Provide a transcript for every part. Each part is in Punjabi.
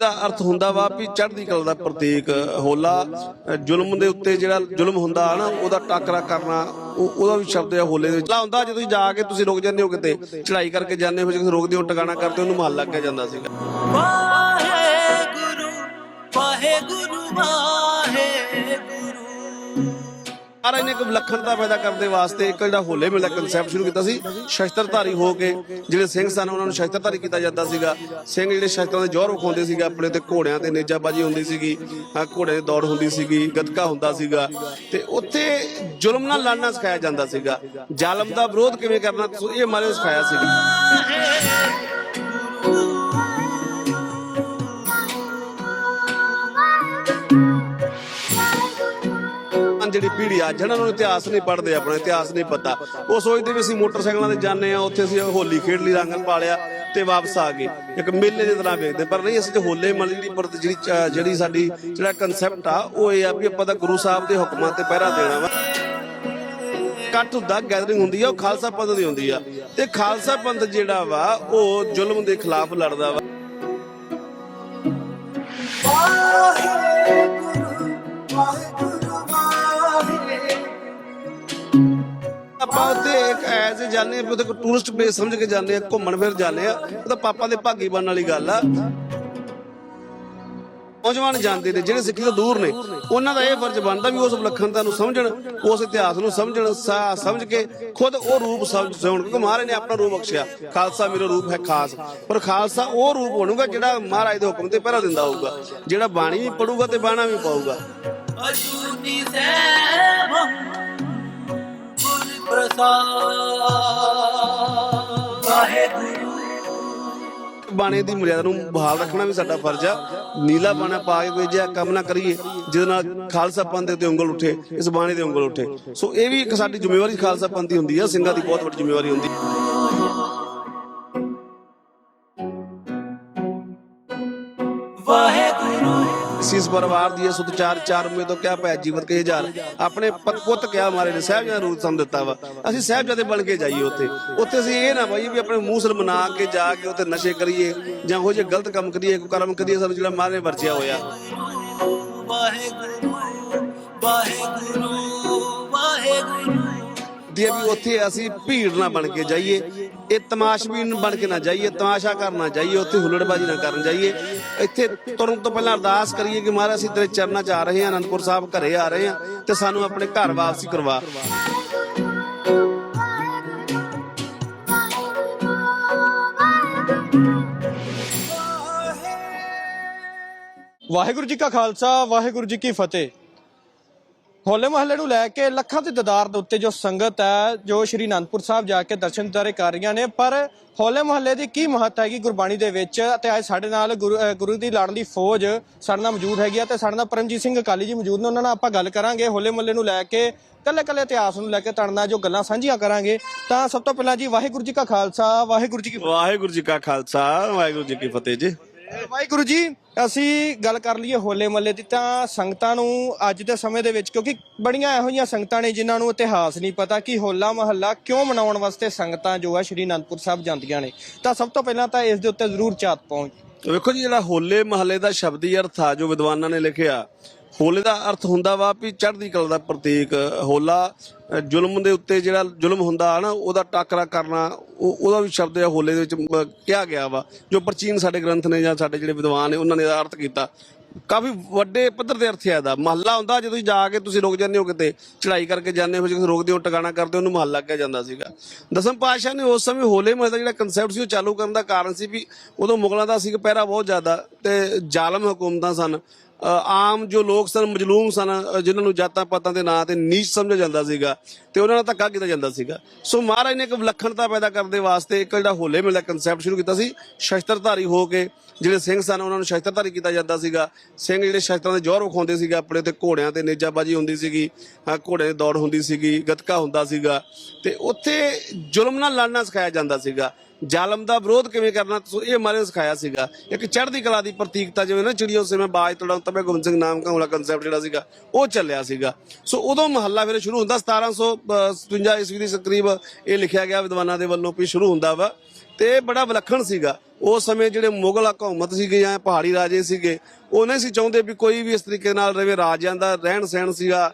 ਦਾ ਅਰਥ ਹੁੰਦਾ ਵਾ ਵੀ ਚੜ੍ਹਦੀ ਕਲਾ ਦਾ ਪ੍ਰਤੀਕ ਹੋਲਾ ਜ਼ੁਲਮ ਦੇ ਉੱਤੇ ਜਿਹੜਾ ਜ਼ੁਲਮ ਹੁੰਦਾ ਨਾ, ਉਹਦਾ ਟਾਕਰਾ ਕਰਨਾ, ਉਹ, ਉਹਦਾ ਵੀ ਸ਼ਬਦ ਹੈ ਹੋਲੇ ਦੇ ਵਿੱਚ। ਹੁੰਦਾ ਜਦੋਂ ਤੁਸੀਂ ਜਾ ਕੇ ਤੁਸੀਂ ਰੁਕ ਜਾਂਦੇ ਹੋ ਕਿਤੇ, ਚੜ੍ਹਾਈ ਕਰਕੇ ਜਾਂਦੇ ਹੋ ਜਦੋਂ ਰੁਕਦੇ ਹੋ ਟਿਕਾਣਾ ਕਰਦੇ ਹੋ, ਉਹਨੂੰ ਮਹੱਲ ਲੱਗ ਕੇ ਜਾਂਦਾ ਸੀਗਾ। ਵਾਹਿਗੁਰੂ ਵਾਹਿਗੁਰੂ ਵਾਹਿਗੁਰੂ। ਮਹਾਰਾਜ ਨੇ ਇੱਕ ਵਿਲੱਖਣਤਾ ਪੈਦਾ ਕਰਨ ਦੇ ਵਾਸਤੇ ਇੱਕ ਜਿਹੜਾ ਹੋਲੇ ਮੇਲਾ ਕਨਸੈਪਟ ਸ਼ੁਰੂ ਕੀਤਾ ਸੀ, ਸ਼ਸਤਰਧਾਰੀ ਹੋ ਕੇ ਜਿਹੜੇ ਸਿੰਘ ਸਨ, ਉਹਨਾਂ ਨੂੰ ਸ਼ਸਤਰਧਾਰੀ ਕੀਤਾ ਜਾਂਦਾ ਸੀਗਾ। ਸਿੰਘ ਜਿਹੜੇ ਸ਼ਸਤਰਾਂ ਦੇ ਜੋਰ ਵਿਖਾਉਂਦੇ ਸੀਗੇ, ਆਪਣੇ ਤੇ ਘੋੜਿਆਂ ਤੇ ਨੇਜਾਬਾਜੀ ਹੁੰਦੀ ਸੀਗੀ ਘੋੜੇ ਦੀ ਦੌੜ ਹੁੰਦੀ ਸੀਗੀ, ਗੱਤਕਾ ਹੁੰਦਾ ਸੀਗਾ। ਤੇ ਉੱਥੇ ਜ਼ੁਲਮ ਨਾਲ ਲੜਨਾ ਸਿਖਾਇਆ ਜਾਂਦਾ ਸੀਗਾ। ਜ਼ਾਲਮ ਦਾ ਵਿਰੋਧ ਕਿਵੇਂ ਕਰਨਾ ਇਹ ਮਾਰੇ ਸਿਖਾਇਆ ਸੀਗਾ ਜਿਹੜੀ ਪੀੜ੍ਹੀ ਆ, ਜਿਹਨਾਂ ਨੂੰ ਇਤਿਹਾਸ ਨਹੀਂ ਪੜ੍ਹਦੇ ਆਪਣਾ, ਇਤਿਹਾਸ ਨਹੀਂ ਪਤਾ, ਉਹ ਸੋਚਦੇ ਵੀ ਅਸੀਂ ਮੋਟਰਸਾਈਕਲਾਂ ਤੇ ਜਾਂਦੇ ਆ ਉੱਥੇ ਅਸੀਂ ਹੋਲੀ ਖੇਡ ਲਈ ਰੰਗਨ ਪਾਲਿਆ ਤੇ ਵਾਪਸ ਆ ਗਏ। ਇੱਕ ਮੇਲੇ ਦੀ ਤਰ੍ਹਾਂ ਵੇਖਦੇ, ਪਰ ਨਹੀਂ, ਅਸੀਂ ਤੇ ਹੋਲੇ ਮਲ ਜਿਹੜੀ ਪਰ ਜਿਹੜੀ ਜਿਹੜੀ ਸਾਡੀ, ਜਿਹੜਾ ਕਨਸੈਪਟ ਆ, ਉਹ ਇਹ ਆ ਵੀ ਆਪਾਂ ਤਾਂ ਗੁਰੂ ਸਾਹਿਬ ਦੇ ਹੁਕਮਾਂ ਤੇ ਪਹਿਰਾ ਦੇਣਾ ਵਾ। ਇਕੱਠ ਹੁੰਦਾ ਗੈਦਰਿੰਗ ਹੁੰਦੀ ਆ, ਉਹ ਖਾਲਸਾ ਪੰਥ ਦੀ ਹੁੰਦੀ ਆ। ਤੇ ਖਾਲਸਾ ਪੰਥ ਜਿਹੜਾ ਵਾ, ਉਹ ਜ਼ੁਲਮ ਦੇ ਖਿਲਾਫ ਲੜਦਾ ਵਾ। ਆਪਾਂ ਉੱਥੇ ਇੱਕ ਐਜ਼ ਜਾਂਦੇ ਆ ਉੱਥੇ ਟੂਰਿਸਟ ਪਲੇਸ ਸਮਝ ਕੇ ਜਾਂਦੇ ਆ ਘੁੰਮਣ ਫਿਰ ਜਾਂਦੇ ਆ ਉਹ ਤਾਂ ਪਾਪਾ ਦੇ ਭਾਗੀ ਬਣਨ ਵਾਲੀ ਗੱਲ ਆ। ਨੌਜਵਾਨ ਜਾਂਦੇ ਨੇ, ਜਿਹੜੇ ਸਿੱਖੀ ਤੋਂ ਦੂਰ ਨੇ, ਉਹਨਾਂ ਦਾ ਇਹ ਫਰਜ਼ ਬਣਦਾ ਵੀ ਉਸ ਵਿਲੱਖਣਤਾ ਨੂੰ ਸਮਝਣ, ਉਸ ਇਤਿਹਾਸ ਨੂੰ ਸਮਝਣ ਸਮਝ ਕੇ ਖੁਦ ਉਹ ਰੂਪ ਸਮਝਣ ਕਿਉਂਕਿ ਮਹਾਰਾਜ ਨੇ ਆਪਣਾ ਰੂਪ ਬਖਸ਼ਿਆ। ਖਾਲਸਾ ਮੇਰਾ ਰੂਪ ਹੈ ਖਾਸ, ਪਰ ਖਾਲਸਾ ਉਹ ਰੂਪ ਬਣੂਗਾ ਜਿਹੜਾ ਮਹਾਰਾਜ ਦੇ ਹੁਕਮ ਤੇ ਪਹਿਰਾ ਦਿੰਦਾ ਹੋਊਗਾ, ਜਿਹੜਾ ਬਾਣੀ ਵੀ ਪੜੂਗਾ ਤੇ ਬਾਣਾ ਵੀ ਪਾਊਗਾ। ਅਜੂਨੀ ਸੈਭੰ ਪ੍ਰਸਾਦ। ਵਾਹਿਗੁਰੂ ਬਾਣੇ ਦੀ ਮਰਿਆਦਾ ਨੂੰ ਬਹਾਲ ਰੱਖਣਾ ਵੀ ਸਾਡਾ ਫਰਜ਼ ਆ। ਨੀਲਾ ਬਾਣਾ ਪਾ ਕੇ ਕੋਈ ਜਿਹਾ ਕੰਮ ਨਾ ਕਰੀਏ, ਜਿਹਦੇ ਨਾਲ ਖਾਲਸਾ ਪੰਥ ਦੇ ਉੱਤੇ ਉਂਗਲ ਉੱਠੇ, ਇਸ ਬਾਣੇ ਦੇ ਉਂਗਲ ਉੱਠੇ। ਸੋ ਇਹ ਵੀ ਇੱਕ ਸਾਡੀ ਜ਼ਿੰਮੇਵਾਰੀ ਖਾਲਸਾ ਪੰਥ ਦੀ ਹੁੰਦੀ ਆ, ਸਿੰਘਾਂ ਦੀ ਬਹੁਤ ਵੱਡੀ ਜ਼ਿੰਮੇਵਾਰੀ ਹੁੰਦੀ ਵਾਹਿਗੁਰੂ ਸੀਸ ਪਰਿਵਾਰ ਦੀ ਇਹ ਸੁਧ ਚਾਰ ਚਾਰ ਮੇ ਤੋਂ ਕਿਆ ਪੈ ਜੀਵਤ ਕੇ ਹਜ਼ਾਰ ਆਪਣੇ ਪੁੱਤ ਕਿਆ ਮਾਰੇ ਨੇ? ਸਾਹਿਬਜ਼ਾਦਾ ਰੂਪ ਸਮ ਦਿੱਤਾ ਵਾ। ਅਸੀਂ ਸਾਹਿਬਜ਼ਾਦੇ ਬਣ ਕੇ ਜਾਈਏ ਉੱਥੇ। ਉੱਥੇ ਅਸੀਂ ਇਹ ਨਾ ਬਾਈ ਵੀ ਆਪਣੇ ਮੂੰਹ ਸਿਰ ਮਨਾ ਕੇ ਜਾ ਕੇ ਉੱਥੇ ਨਸ਼ੇ ਕਰੀਏ ਜਾਂ ਹੋ ਜੇ ਗਲਤ ਕੰਮ ਕਰੀਏ ਕੋਈ ਕਰਮ ਕਰੀਏ ਸਾਨੂੰ ਜਿਹੜਾ ਮਾਰੇ ਵਰਜਿਆ ਹੋਇਆ। ਵਾਹਿਗੁਰੂ ਵਾਹਿਗੁਰੂ ਵਾਹਿਗੁਰੂ। ਦੀ ਵੀ ਉੱਥੇ ਅਸੀਂ ਭੀੜ ਨਾ ਬਣ ਕੇ ਜਾਈਏ। ਇਹ ਤਮਾਸ਼ਬੀਨ ਬਣ ਕੇ ਨਾ ਜਾਈਏ, ਤਮਾਸ਼ਾ ਕਰਨਾ ਜਾਈਏ, ਉੱਥੇ ਹੁੱਲੜਬਾਜ਼ੀ ਨਾ ਕਰਨ ਜਾਈਏ। ਇੱਥੇ ਤੁਰਨ ਤੋਂ ਪਹਿਲਾਂ ਅਰਦਾਸ ਕਰੀਏ ਕਿ ਮਹਾਰਾਜ, ਅਸੀਂ ਤੇਰੇ ਚਰਨਾਂ 'ਚ ਆ ਰਹੇ ਹਾਂ, ਅਨੰਦਪੁਰ ਸਾਹਿਬ ਘਰੇ ਆ ਰਹੇ ਹਾਂ ਤੇ ਸਾਨੂੰ ਆਪਣੇ ਘਰ ਵਾਪਸੀ ਕਰਵਾ। ਵਾਹਿਗੁਰੂ ਜੀ ਕਾ ਖਾਲਸਾ, ਵਾਹਿਗੁਰੂ ਜੀ ਕੀ ਫਤਿਹ। ਹੋਲੇ ਮਹੱਲੇ ਨੂੰ ਲੈ ਕੇ ਲੱਖਾਂ ਦੀ ਦਦਾਰ ਦੇ ਉੱਤੇ ਜੋ ਸੰਗਤ ਹੈ, ਜੋ ਸ਼੍ਰੀ ਅਨੰਦਪੁਰ ਸਾਹਿਬ ਜਾ ਕੇ ਦਰਸ਼ਨ ਦਿਦਾਰੇ ਕਰ ਰਹੀਆਂ ਨੇ, ਪਰ ਹੋਲੇ ਮਹੱਲੇ ਦੀ ਕੀ ਮਹੱਤਤਾ ਹੈਗੀ ਗੁਰਬਾਣੀ ਦੇ ਵਿੱਚ? ਅਤੇ ਅੱਜ ਸਾਡੇ ਨਾਲ ਗੁਰੂ ਅਹ ਗੁਰੂ ਦੀ ਲਾਡਲੀ ਫੌਜ ਸਾਡੇ ਨਾਲ ਮੌਜੂਦ ਹੈਗੀ ਆ ਤੇ ਸਾਡੇ ਨਾਲ ਪਰਮਜੀਤ ਸਿੰਘ ਅਕਾਲੀ ਜੀ ਮੌਜੂਦ ਨੇ, ਉਹਨਾਂ ਨਾਲ ਆਪਾਂ ਗੱਲ ਕਰਾਂਗੇ ਹੋਲੇ ਮਹੱਲੇ ਨੂੰ ਲੈ ਕੇ ਕੱਲੇ ਕੱਲੇ ਇਤਿਹਾਸ ਨੂੰ ਲੈ ਕੇ, ਤੁਹਾਡੇ ਨਾਲ ਜੋ ਗੱਲਾਂ ਸਾਂਝੀਆਂ ਕਰਾਂਗੇ। ਤਾਂ ਸਭ ਤੋਂ ਪਹਿਲਾਂ ਜੀ ਵਾਹਿਗੁਰੂ ਜੀ ਕਾ ਖਾਲਸਾ, ਵਾਹਿਗੁਰੂ ਜੀ ਕੀ ਵਾਹਿਗੁਰੂ ਜੀ ਕਾ ਖਾਲਸਾ, ਵਾਹਿਗੁਰੂ ਜੀ ਕੀ ਫਤਿਹ ਜੀ। ਵਾਹਿਗੁਰੂ ਜੀ, ਅਸੀਂ ਗੱਲ ਕਰ ਲਈਏ ਹੋਲੇ ਮੱਲੇ ਦੀ ਤਾਂ ਸੰਗਤਾਂ ਨੂੰ ਅੱਜ ਦੇ ਸਮੇਂ ਦੇ ਵਿੱਚ, ਕਿਉਂਕਿ ਬੜੀਆਂ ਇਹੋ ਜਿਹੀਆਂ ਸੰਗਤਾਂ ਨੇ ਜਿਨ੍ਹਾਂ ਨੂੰ ਇਤਿਹਾਸ ਨਹੀਂ ਪਤਾ ਕਿ ਹੋਲਾ ਮਹੱਲਾ ਕਿਉਂ ਮਨਾਉਣ ਵਾਸਤੇ ਸੰਗਤਾਂ ਜੋ ਹੈ ਸ਼੍ਰੀ ਅਨੰਦਪੁਰ ਸਾਹਿਬ ਜਾਂਦੀਆਂ ਨੇ। ਤਾਂ ਸਭ ਤੋਂ ਪਹਿਲਾਂ ਤਾਂ ਇਸ ਦੇ ਉੱਤੇ ਜ਼ਰੂਰ ਝਾਤ ਪਹੁੰਚ ਵੇਖੋ ਜੀ, ਜਿਹੜਾ ਹੋਲੇ ਮਹੱਲੇ ਦਾ ਸ਼ਬਦੀ ਅਰਥ ਆ, ਜੋ ਵਿਦਵਾਨਾਂ ਨੇ ਲਿਖਿਆ ਹੋਲੇ ਦਾ ਅਰਥ ਹੁੰਦਾ ਵਾ ਵੀ ਚੜ੍ਹਦੀ ਕਲਾ ਦਾ ਪ੍ਰਤੀਕ, ਹੋਲਾ ਜ਼ੁਲਮ ਦੇ ਉੱਤੇ ਜਿਹੜਾ ਜ਼ੁਲਮ ਹੁੰਦਾ ਨਾ ਉਹਦਾ ਟਾਕਰਾ ਕਰਨਾ, ਉਹ, ਉਹਦਾ ਵੀ ਸ਼ਬਦ ਹੈ ਹੋਲੇ ਦੇ ਵਿੱਚ ਕਿਹਾ ਗਿਆ ਵਾ। ਜੋ ਪ੍ਰਾਚੀਨ ਸਾਡੇ ਗ੍ਰੰਥ ਨੇ ਜਾਂ ਸਾਡੇ ਜਿਹੜੇ ਵਿਦਵਾਨ ਨੇ, ਉਹਨਾਂ ਨੇ ਇਹਦਾ ਅਰਥ ਕੀਤਾ। ਕਾਫੀ ਵੱਡੇ ਪੱਧਰ ਦੇ ਅਰਥ ਹੈ ਇਹਦਾ। ਮਹੱਲਾ ਹੁੰਦਾ ਜਦੋਂ ਜਾ ਕੇ ਤੁਸੀਂ ਰੁਕ ਜਾਂਦੇ ਹੋ ਕਿਤੇ, ਚੜ੍ਹਾਈ ਕਰਕੇ ਜਾਂਦੇ ਹੋ ਜਦੋਂ ਰੁਕਦੇ ਹੋ, ਟਿਕਾਣਾ ਕਰਦੇ ਹੋ, ਉਹਨੂੰ ਮਹੱਲਾ ਕਿਹਾ ਜਾਂਦਾ ਸੀਗਾ। ਦਸਮ ਪਾਤਸ਼ਾਹ ਨੇ ਉਸ ਸਮੇਂ ਹੋਲੇ ਮਹੱਲੇ ਦਾ ਜਿਹੜਾ ਕਨਸੈਪਟ ਸੀ, ਉਹ ਚਾਲੂ ਕਰਨ ਦਾ ਕਾਰਨ ਸੀ ਵੀ ਉਦੋਂ ਮੁਗਲਾਂ ਦਾ ਸੀ ਪਹਿਰਾ ਬਹੁਤ ਜ਼ਿਆਦਾ ਤੇ ਜ਼ਾਲਮ ਹਕੂਮਤਾਂ ਸਨ। ਆਮ ਜੋ ਲੋਕ ਸਨ, ਮਜਲੂਮ ਸਨ ਜਿਨ੍ਹਾਂ ਨੂੰ ਜਾਤਾਂ ਪਾਤਾਂ ਦੇ ਨਾਂ ਤੇ ਨੀਚ ਸਮਝਿਆ ਜਾਂਦਾ ਸੀਗਾ ਤੇ ਉਹਨਾਂ ਨਾਲ ਧੱਕਾ ਕੀਤਾ ਜਾਂਦਾ ਸੀਗਾ। ਸੋ ਮਹਾਰਾਜ ਨੇ ਇੱਕ ਵਿਲੱਖਣਤਾ ਪੈਦਾ ਕਰਨ ਦੇ ਵਾਸਤੇ ਇੱਕ ਜਿਹੜਾ ਹੋਲੇ ਮਹੱਲੇ ਦਾ ਕਨਸੈਪਟ ਸ਼ੁਰੂ ਕੀਤਾ ਸੀ, ਸ਼ਸਤਰਧਾਰੀ ਹੋ ਕੇ ਜਿਹੜੇ ਸਿੰਘ ਸਨ, ਉਹਨਾਂ ਨੂੰ ਸ਼ਸਤਰਧਾਰੀ ਕੀਤਾ ਜਾਂਦਾ ਸੀਗਾ। ਸਿੰਘ ਜਿਹੜੇ ਸ਼ਸਤਰਾਂ ਦੇ ਜ਼ੋਰ ਵਿਖਾਉਂਦੇ ਸੀਗੇ, ਆਪਣੇ ਤੇ ਘੋੜਿਆਂ ਤੇ ਨੇਜਾਬਾਜੀ ਹੁੰਦੀ ਸੀਗੀ, ਹਾਂ ਘੋੜੇ ਦੀ ਦੌੜ ਹੁੰਦੀ ਸੀਗੀ, ਗੱਤਕਾ ਹੁੰਦਾ ਸੀਗਾ ਤੇ ਉੱਥੇ ਜ਼ੁਲਮ ਨਾਲ ਲੜਨਾ ਸਿਖਾਇਆ ਜਾਂਦਾ ਸੀਗਾ। ਜ਼ਾਲਮ ਦਾ ਵਿਰੋਧ ਕਿਵੇਂ ਕਰਨਾ? ਸੋ ਇਹ ਮਾਰੇ ਸਿਖਾਇਆ ਸੀਗਾ। ਇੱਕ ਚੜ੍ਹਦੀ ਕਲਾ ਦੀ ਪ੍ਰਤੀਕਤਾ ਜਿਵੇਂ ਨਾ ਚਿੜੀਓ ਸੇ ਮੈਂ ਬਾਜ ਤੜਾਂ, ਤਬੇ ਗੋਬਿੰਦ ਸਿੰਘ ਨਾਮ ਕਾ ਵਾਲਾ ਕਨਸੈਪਟ ਜਿਹੜਾ ਸੀਗਾ, ਉਹ ਚੱਲਿਆ ਸੀਗਾ। ਸੋ ਉਦੋਂ ਮਹੱਲਾ ਫਿਰ ਸ਼ੁਰੂ ਹੁੰਦਾ 1757 ਈਸਵੀ ਦੇ ਕਰੀਬ ਇਹ ਲਿਖਿਆ ਗਿਆ ਵਿਦਵਾਨਾਂ ਦੇ ਵੱਲੋਂ ਵੀ ਸ਼ੁਰੂ ਹੁੰਦਾ ਵਾ। ਤੇ ਇਹ ਬੜਾ ਵਿਲੱਖਣ ਸੀਗਾ। ਉਸ ਸਮੇਂ ਜਿਹੜੇ ਮੁਗਲ ਹਕੂਮਤ ਸੀਗੇ ਜਾਂ ਪਹਾੜੀ ਰਾਜੇ ਸੀਗੇ, ਉਹ ਨਹੀਂ ਸੀ ਚਾਹੁੰਦੇ ਵੀ ਕੋਈ ਵੀ ਇਸ ਤਰੀਕੇ ਨਾਲ ਰਵੇ, ਰਾਜਿਆਂ ਦਾ ਰਹਿਣ ਸਹਿਣ ਸੀਗਾ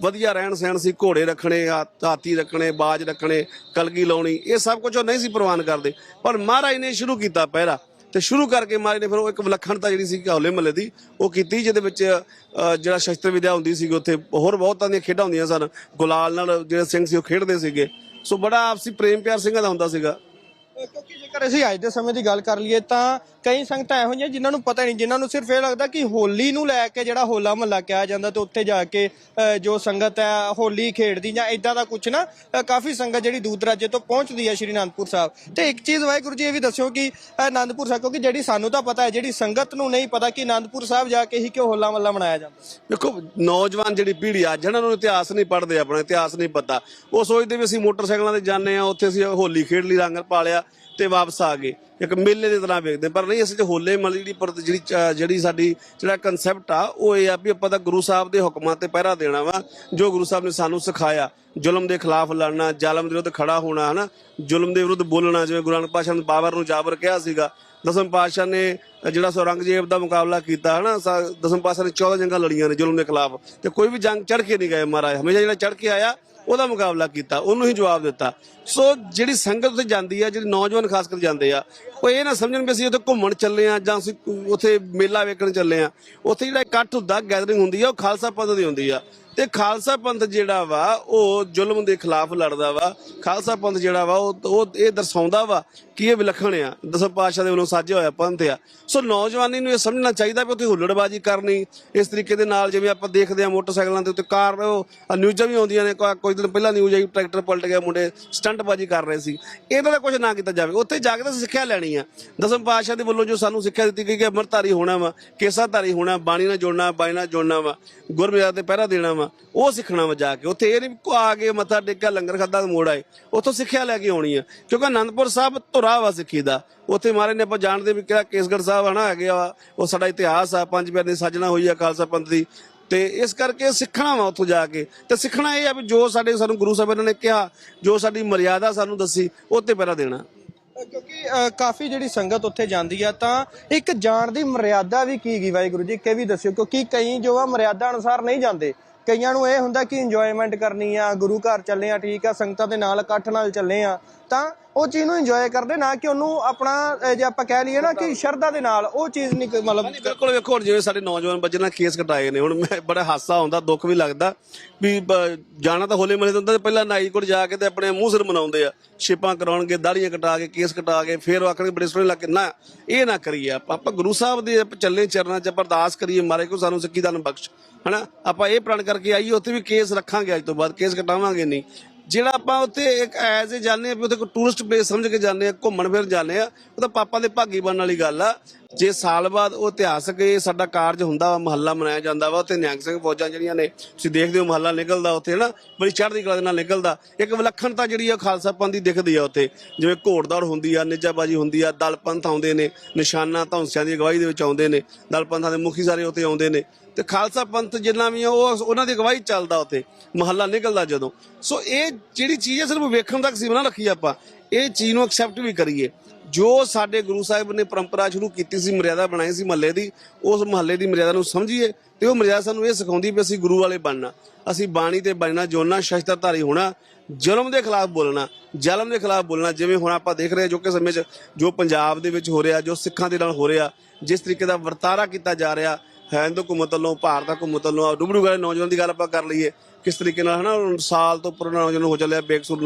ਵਧੀਆ ਰਹਿਣ ਸਹਿਣ ਸੀ, ਘੋੜੇ ਰੱਖਣੇ ਹਾਥੀ ਰੱਖਣੇ, ਬਾਜ ਰੱਖਣੇ, ਕਲਗੀ ਲਾਉਣੀ, ਇਹ ਸਭ ਕੁਝ ਉਹ ਨਹੀਂ ਸੀ ਪ੍ਰਵਾਨ ਕਰਦੇ। ਪਰ ਮਹਾਰਾਜ ਨੇ ਸ਼ੁਰੂ ਕੀਤਾ ਪਹਿਰਾ ਤੇ ਸ਼ੁਰੂ ਕਰਕੇ ਮਹਾਰਾਜ ਨੇ ਫਿਰ ਉਹ ਇੱਕ ਵਿਲੱਖਣਤਾ ਜਿਹੜੀ ਸੀ ਹੌਲੇ ਮਹੱਲੇ ਦੀ, ਉਹ ਕੀਤੀ, ਜਿਹਦੇ ਵਿੱਚ ਜਿਹੜਾ ਸ਼ਸਤਰ ਵਿਦਿਆ ਹੁੰਦੀ ਸੀ ਉੱਥੇ ਹੋਰ ਬਹੁਤ ਤਰ੍ਹਾਂ ਦੀਆਂ ਖੇਡਾਂ ਹੁੰਦੀਆਂ ਸਨ। ਗੁਲਾਲ ਨਾਲ ਜਿਹੜੇ ਸਿੰਘ ਸੀ, ਉਹ ਖੇਡਦੇ ਸੀਗੇ। ਸੋ ਬੜਾ ਆਪਸੀ ਪ੍ਰੇਮ ਪਿਆਰ ਸਿੰਘਾਂ ਦਾ ਹੁੰਦਾ ਸੀਗਾ। ਕਿਉਂਕਿ ਜੇਕਰ ਅਸੀਂ ਅੱਜ ਦੇ ਸਮੇਂ ਦੀ ਗੱਲ ਕਰ ਲਈਏ ਤਾਂ ਕਈ ਸੰਗਤਾਂ ਇਹੋ ਜਿਹੀਆਂ ਜਿਨ੍ਹਾਂ ਨੂੰ ਪਤਾ ਨਹੀਂ ਜਿਨ੍ਹਾਂ ਨੂੰ ਸਿਰਫ ਇਹ ਲੱਗਦਾ ਕਿ ਹੋਲੀ ਨੂੰ ਲੈ ਕੇ ਜਿਹੜਾ ਹੋਲਾ ਮਹੱਲਾ ਕਿਹਾ ਜਾਂਦਾ ਤੇ ਉੱਥੇ ਜਾ ਕੇ ਅ, ਜੋ ਸੰਗਤ ਹੈ ਹੋਲੀ ਖੇਡਦੀ ਜਾਂ ਇਦਾਂ ਦਾ ਕੁਝ ਨਾ ਅ, ਕਾਫੀ ਸੰਗਤ ਜਿਹੜੀ ਦੂਰ ਦਰਾਜੇ ਤੋਂ ਪਹੁੰਚਦੀ ਹੈ ਸ਼੍ਰੀ ਅਨੰਦਪੁਰ ਸਾਹਿਬ। ਤੇ ਇੱਕ ਚੀਜ਼ ਵਾਹਿਗੁਰੂ ਜੀ ਇਹ ਵੀ ਦੱਸਿਓ ਕਿ ਅ, ਅਨੰਦਪੁਰ ਸਾਹਿਬ ਕਿਉਂਕਿ ਜਿਹੜੀ ਸਾਨੂੰ ਤਾਂ ਪਤਾ ਹੈ ਜਿਹੜੀ ਸੰਗਤ ਨੂੰ ਨਹੀਂ ਪਤਾ ਕਿ ਅਨੰਦਪੁਰ ਸਾਹਿਬ ਜਾ ਕੇ ਹੀ ਕਿਉਂ ਹੋਲਾ ਮਹੱਲਾ ਮਨਾਇਆ ਜਾਂਦਾ। ਦੇਖੋ ਨੌਜਵਾਨ ਜਿਹੜੀ ਪੀੜ੍ਹੀ ਆ ਜਿਹਨਾਂ ਨੂੰ ਇਤਿਹਾਸ ਨਹੀਂ ਪੜ੍ਹਦੇ ਆਪਣਾ ਇਤਿਹਾਸ ਨਹੀਂ ਪਤਾ। ਉਹ ਸੋਚਦੇ ਵੀ ਅਸੀਂ ਮੋਟਰਸਾਈਕਲਾਂ ਤੇ ਜਾਂਦੇ ਆ ਉੱਥੇ ਅਸੀਂ ਹੋਲੀ ਖੇਡ ਲਈ ਰੰਗ ਪਾ ਲਿਆ ਤੇ ਵਾਪਸ ਆ ਗਏ, ਇੱਕ ਮੇਲੇ ਦੀ ਤਰ੍ਹਾਂ ਵੇਖਦੇ ਪਰ ਨਹੀਂ, ਅਸੀਂ ਤੇ ਹੋਲੇ ਮਹੱਲੇ ਜਿਹੜੀ ਪਰ ਜਿਹੜੀ ਜਿਹੜੀ ਸਾਡੀ, ਜਿਹੜਾ ਕਨਸੈਪਟ ਆ, ਉਹ ਇਹ ਆ ਵੀ ਆਪਾਂ ਤਾਂ ਗੁਰੂ ਸਾਹਿਬ ਦੇ ਹੁਕਮਾਂ ਤੇ ਪਹਿਰਾ ਦੇਣਾ ਵਾ, ਜੋ ਗੁਰੂ ਸਾਹਿਬ ਨੇ ਸਾਨੂੰ ਸਿਖਾਇਆ। ਜ਼ੁਲਮ ਦੇ ਖਿਲਾਫ ਲੜਨਾ, ਜ਼ਾਲਮ ਦੇ ਵਿਰੁੱਧ ਖੜਾ ਹੋਣਾ, ਹਨਾ? ਜ਼ੁਲਮ ਦੇ ਵਿਰੁੱਧ ਬੋਲਣਾ, ਜਿਵੇਂ ਗੁਰੂ ਨਾਨਕ ਪਾਤਸ਼ਾਹ ਨੇ ਬਾਬਰ ਨੂੰ ਜਾਬਰ ਕਿਹਾ ਸੀਗਾ। ਦਸਮ ਪਾਤਸ਼ਾਹ ਨੇ ਜਿਹੜਾ ਸੌਰੰਗਜ਼ੇਬ ਦਾ ਮੁਕਾਬਲਾ ਕੀਤਾ, ਹਨਾ? ਸਾ- ਦਸਮ ਪਾਤਸ਼ਾਹ ਨੇ 14 ਜੰਗਾਂ ਲੜੀਆਂ ਨੇ ਜ਼ੁਲਮ ਦੇ ਖਿਲਾਫ। ਤੇ ਕੋਈ ਵੀ ਜੰਗ ਚੜ ਕੇ ਨਹੀਂ ਗਏ ਮਹਾਰਾਜ। ਹਮੇਸ਼ਾ ਜਿਹੜਾ ਚੜ ਕੇ ਆਇਆ ਉਹਦਾ ਮੁਕਾਬਲਾ ਕੀਤਾ, ਉਹਨੂੰ ਹੀ ਜਵਾਬ ਦਿੱਤਾ। ਸੋ ਜਿਹੜੀ ਸੰਗਤ ਉੱਥੇ ਜਾਂਦੀ ਆ, ਜਿਹੜੇ ਨੌਜਵਾਨ ਖਾਸ ਕਰ ਜਾਂਦੇ ਆ, ਉਹ ਇਹ ਨਾ ਸਮਝਣ ਵੀ ਅਸੀਂ ਉੱਥੇ ਘੁੰਮਣ ਚੱਲੇ ਆ ਜਾਂ ਅਸੀਂ ਉੱਥੇ ਮੇਲਾ ਵੇਖਣ ਚੱਲੇ ਆ। ਉੱਥੇ ਜਿਹੜਾ ਇਕੱਠ ਹੁੰਦਾ ਗੈਦਰਿੰਗ ਹੁੰਦੀ ਆ, ਉਹ ਖਾਲਸਾ ਪੰਥ ਦੀ ਹੁੰਦੀ ਆ। ਤੇ ਖਾਲਸਾ ਪੰਥ ਜਿਹੜਾ ਵਾ, ਉਹ ਜ਼ੁਲਮ ਦੇ ਖਿਲਾਫ ਲੜਦਾ ਵਾ। ਖਾਲਸਾ ਪੰਥ ਜਿਹੜਾ ਵਾ, ਉਹ ਉਹ ਇਹ ਦਰਸਾਉਂਦਾ ਵਾ ਕਿ ਇਹ ਵਿਲੱਖਣ ਆ। ਦਸਮ ਪਾਤਸ਼ਾਹ ਦੇ ਵੱਲੋਂ ਸਾਜਿਆ ਹੋਇਆ ਪੰਥ ਆ। ਸੋ ਨੌਜਵਾਨੀ ਨੂੰ ਇਹ ਸਮਝਣਾ ਚਾਹੀਦਾ ਵੀ ਉੱਥੇ ਹੁੱਲੜਬਾਜੀ ਕਰਨੀ, ਇਸ ਤਰੀਕੇ ਦੇ ਨਾਲ ਜਿਵੇਂ ਆਪਾਂ ਦੇਖਦੇ ਆ ਮੋਟਰਸਾਈਕਲਾਂ ਦੇ ਉੱਤੇ ਕਾਰ ਉਹ ਨਿਊਜ਼ਾਂ ਵੀ ਆਉਂਦੀਆਂ ਨੇ ਕੋਈ ਕੁਝ ਦਿਨ ਪਹਿਲਾਂ ਨਿਊਜ਼ ਆਈ, ਟਰੈਕਟਰ ਪਲਟ ਗਿਆ, ਮੁੰਡੇ ਸਟੰਟਬਾਜੀ ਕਰ ਰਹੇ ਸੀ। ਇਹਨਾਂ ਦਾ ਕੁਝ ਨਾ ਕੀਤਾ ਜਾਵੇ। ਉੱਥੇ ਜਾ ਕੇ ਤਾਂ ਸਿੱਖਿਆ ਲੈਣੀ ਆ। ਦਸਮ ਪਾਤਸ਼ਾਹ ਦੇ ਵੱਲੋਂ ਜੋ ਸਾਨੂੰ ਸਿੱਖਿਆ ਦਿੱਤੀ ਗਈ ਕਿ ਅੰਮ੍ਰਿਤਧਾਰੀ ਹੋਣਾ ਵਾ, ਕੇਸਾਧਾਰੀ ਹੋਣਾ, ਬਾਣੀ ਨਾਲ ਜੁੜਨਾ, ਬਾਣੀ ਨਾਲ ਜੁੜਨਾ ਵਾ ਗੁਰਮਿਆਦ ਤੇ ਪਹਿਰਾ ਦੇਣਾ ਵਾ, ਉਹ ਸਿੱਖਣਾ ਵਾ ਜਾ ਕੇ। ਉੱਥੇ ਇਹ ਨਹੀਂ ਆ ਕੇ ਮੱਥਾ ਟੇਕਿਆ, ਲੰਗਰ ਖਾਦਾ ਮੋੜ ਆਏ। ਉੱਥੋਂ ਸਿੱਖਿਆ ਲੈ ਕੇ ਆਉਣੀ ਆ। ਕਿਉਂਕਿ ਆਨੰਦਪੁਰ ਸਾਹਿਬ ਧੁਰਾ ਵਾ ਸਿੱਖੀ ਦਾ। ਉੱਥੇ ਮਾਰੇ ਨੇ ਆਪਾਂ ਜਾਣਦੇ ਵੀ ਕਿਹੜਾ ਕੇਸਗੜ੍ਹ ਸਾਹਿਬ ਹਨਾ ਹੈਗੇ ਆ। ਉਹ ਸਾਡਾ ਇਤਿਹਾਸ ਆ, ਪੰਜ ਪਿਆਰੇ ਦੀ ਸਾਜਣਾ ਹੋਈ ਆ ਖਾਲਸਾ ਪੰਥ ਦੀ। ਤੇ ਇਸ ਕਰਕੇ ਸਿੱਖਣਾ ਵਾ ਉੱਥੋਂ ਜਾ ਕੇ। ਤੇ ਸਿੱਖਣਾ ਇਹ ਆ ਵੀ ਜੋ ਸਾਡੇ ਸਾਨੂੰ ਗੁਰੂ ਸਾਹਿਬਾਨ ਨੇ ਕਿਹਾ, ਜੋ ਸਾਡੀ ਮਰਿਆਦਾ ਸਾਨੂੰ ਦੱਸੀ, ਉਹ ਤੇ ਪਹਿਰਾ ਦੇਣਾ। ਕਿਉਂਕਿ ਕਾਫੀ ਜਿਹੜੀ ਸੰਗਤ ਉੱਥੇ ਜਾਂਦੀ ਆ, ਤਾਂ ਇੱਕ ਜਾਣ ਦੀ ਮਰਿਆਦਾ ਵੀ ਕੀ ਗਈ? ਵਾਹਿਗੁਰੂ ਜੀ ਕਿ ਵੀ ਦੱਸਿਓ, ਕਿਉਂਕਿ ਕਈ ਜੋ ਆ ਮਰਿਆਦਾ ਅਨੁਸਾਰ ਨਹੀਂ ਜਾਂਦੇ। ਕਈਆਂ ਨੂੰ ਇਹ ਹੁੰਦਾ ਕਿ ਇੰਜੋਇਮੈਂਟ ਕਰਨੀ ਆ, ਗੁਰੂ ਘਰ ਚੱਲੇ ਆ, ਠੀਕ ਆ, ਸੰਗਤਾਂ ਦੇ ਨਾਲ ਇਕੱਠ ਨਾਲ ਚੱਲੇ ਆ, ਤਾਂ ਉਹ ਚੀਜ਼ ਨੂੰ ਇੰਜੋਏ ਕਰਦੇ ਨਾ ਕਿ ਉਹਨੂੰ ਆਪਣਾ ਜੇ ਆਪਾਂ ਕਹਿ ਲਈਏ ਨਾ ਕਿ ਸ਼ਰਧਾ ਦੇ ਨਾਲ ਉਹ ਚੀਜ਼ ਨਹੀਂ ਮਤਲਬ ਬਿਲਕੁਲ ਵੇਖੋ ਹੁਣ ਜਿਵੇਂ ਸਾਡੇ ਨੌਜਵਾਨ ਬੱਚੇ ਨਾਲ ਕੇਸ ਕਟਾਏ ਨੇ ਹੁਣ ਮੈਂ ਬੜਾ ਹਾਸਾ ਆਉਂਦਾ ਦੁੱਖ ਵੀ ਲੱਗਦਾ ਵੀ ਜਾਣਾ ਤਾਂ ਹੋਲੇ ਮਹੱਲੇ ਤੋਂ ਹੁੰਦਾ ਤੇ ਪਹਿਲਾਂ ਨਾਈ ਕੋਲ ਜਾ ਕੇ ਤੇ ਆਪਣੇ ਮੂੰਹ ਸਿਰ ਮਨਾਉਂਦੇ ਆ ਛੇਪਾਂ ਕਰਾਉਣਗੇ ਦਾੜੀਆਂ ਕਟਾ ਕੇ ਕੇਸ ਕਟਾ ਕੇ ਫਿਰ ਉਹ ਆਖਣਗੇ ਬੜੇ ਸੋਹਣੇ ਲੱਗੇ ਨਾ ਇਹ ਨਾ ਕਰੀਏ ਆਪਾਂ ਆਪਾਂ ਗੁਰੂ ਸਾਹਿਬ ਦੇ ਚੱਲੇ ਚਰਨਾਂ 'ਚ ਅਰਦਾਸ ਕਰੀਏ ਮਾਰੇ ਕੋ ਸਾਨੂੰ ਸਿੱਖੀ ਦਾਨ ਬਖਸ਼ ਹਨਾ? ਆਪਾਂ ਇਹ ਪ੍ਰਣ ਕਰਕੇ ਆਈਏ ਉੱਥੇ ਵੀ ਕੇਸ ਰੱਖਾਂਗੇ ਅੱਜ ਤੋਂ ਬਾਅਦ ਕੇਸ ਕਟਾਵਾਂਗੇ ਨਹੀਂ। ਜਿਹੜਾ ਆਪਾਂ ਉੱਥੇ ਇੱਕ ਐਜ਼ ਏ ਜਾਂਦੇ ਆ ਵੀ ਉੱਥੇ ਕੋਈ ਟੂਰਿਸਟ ਪਲੇਸ ਸਮਝ ਕੇ ਜਾਂਦੇ ਆ ਘੁੰਮਣ ਫਿਰ ਜਾਂਦੇ ਆ ਉਹ ਤਾਂ ਪਾਪਾ ਦੇ ਭਾਗੀ ਬਣਨ ਵਾਲੀ ਗੱਲ ਆ। ਜੇ ਸਾਲ ਬਾਅਦ ਉਹ ਇਤਿਹਾਸਕ ਇਹ ਸਾਡਾ ਕਾਰਜ ਹੁੰਦਾ ਵਾ, ਮਹੱਲਾ ਮਨਾਇਆ ਜਾਂਦਾ ਵਾ, ਉੱਥੇ ਨਿਹੰਗ ਸਿੰਘ ਫੌਜਾਂ ਜਿਹੜੀਆਂ ਨੇ, ਤੁਸੀਂ ਦੇਖਦੇ ਹੋ ਮਹੱਲਾ ਨਿਕਲਦਾ ਉੱਥੇ ਨਾ ਬੜੀ ਚੜ੍ਹਦੀ ਕਲਾ ਦੇ ਨਾਲ ਨਿਕਲਦਾ। ਇੱਕ ਵਿਲੱਖਣਤਾ ਜਿਹੜੀ ਆ ਖਾਲਸਾ ਪੰਥ ਦੀ ਦਿਖਦੀ ਆ ਉੱਥੇ। ਜਿਵੇਂ ਘੋੜਦੌੜ ਹੁੰਦੀ ਆ, ਨਿਜਾਬਾਜੀ ਹੁੰਦੀ ਆ, ਦਲ ਪੰਥ ਆਉਂਦੇ ਨੇ, ਨਿਸ਼ਾਨਾ ਧੌਂਸਿਆਂ ਦੀ ਅਗਵਾਈ ਦੇ ਵਿੱਚ ਆਉਂਦੇ ਨੇ, ਦਲ ਪੰਥਾਂ ਦੇ ਮੁਖੀ ਸਾਰੇ ਉੱਥੇ ਆਉਂਦੇ ਨੇ। ਤੇ ਖਾਲਸਾ ਪੰਥ ਜਿੰਨਾ ਵੀ ਆ, ਉਹ ਉਹਨਾਂ ਦੀ ਅਗਵਾਈ ਚੱਲਦਾ ਉੱਥੇ, ਮਹੱਲਾ ਨਿਕਲਦਾ ਜਦੋਂ। ਸੋ ਇਹ ਜਿਹੜੀ ਚੀਜ਼ ਹੈ ਸਿਰਫ ਵੇਖਣ ਤੱਕ ਸੀਮਾ ਨਾ ਰੱਖੀ ਆਪਾਂ, ਇਹ ਚੀਜ਼ ਨੂੰ ਐਕਸੈਪਟ ਵੀ ਕਰੀਏ। ਜੋ ਸਾਡੇ ਗੁਰੂ ਸਾਹਿਬ ਨੇ ਪਰੰਪਰਾ ਸ਼ੁਰੂ ਕੀਤੀ ਸੀ, ਮਰਿਆਦਾ ਬਣਾਈ ਸੀ ਮਹੱਲੇ ਦੀ, ਉਸ ਮਹੱਲੇ ਦੀ ਮਰਿਆਦਾ ਨੂੰ ਸਮਝੀਏ ਤੇ ਉਹ ਮਰਿਆਦਾ ਸਾਨੂੰ ਇਹ ਸਿਖਾਉਂਦੀ ਵੀ ਅਸੀਂ ਗੁਰੂ ਵਾਲੇ ਬਣਨਾ। ਅਸੀਂ ਬਾਣੀ ਤੇ ਬਣਨਾ, ਜੋਨਾ ਸ਼ਸਤਰਧਾਰੀ ਹੋਣਾ, ਜ਼ੁਲਮ ਦੇ ਖਿਲਾਫ ਬੋਲਣਾ, ਜ਼ਾਲਮ ਦੇ ਖਿਲਾਫ ਬੋਲਣਾ, ਜਿਵੇਂ ਹੁਣ ਆਪਾਂ ਦੇਖ ਰਹੇ ਹਾਂ ਜੋ ਕਿ ਸਮੇਂ 'ਚ ਜੋ ਪੰਜਾਬ ਦੇ ਵਿੱਚ ਹੋ ਰਿਹਾ, ਜੋ ਸਿੱਖਾਂ ਦੇ ਨਾਲ ਹੋ ਰਿਹਾ, ਜਿਸ ਤਰੀਕੇ ਦਾ ਵਰਤਾਰਾ ਕੀਤਾ ਜਾ ਰਿਹਾ ਹਿੰਦ ਹਕੂਮਤ ਵੱਲੋਂ ਭਾਰਤ ਹਕੂਮਤ ਵੱਲੋਂ ਡੁਬੜੂ ਵਾਲੇ ਨੌਜਵਾਨ ਦੀ ਗੱਲ ਆਪਾਂ ਕਰ ਲਈਏ। ਕਿਸ ਤਰੀਕੇ ਨਾਲ ਹਨਾ, ਹੁਣ ਸਾਲ ਤੋਂ ਉੱਪਰ ਨੌਜਵਾਨ ਹੋ ਚੱਲਿਆ, ਬੇਕਸੂਰ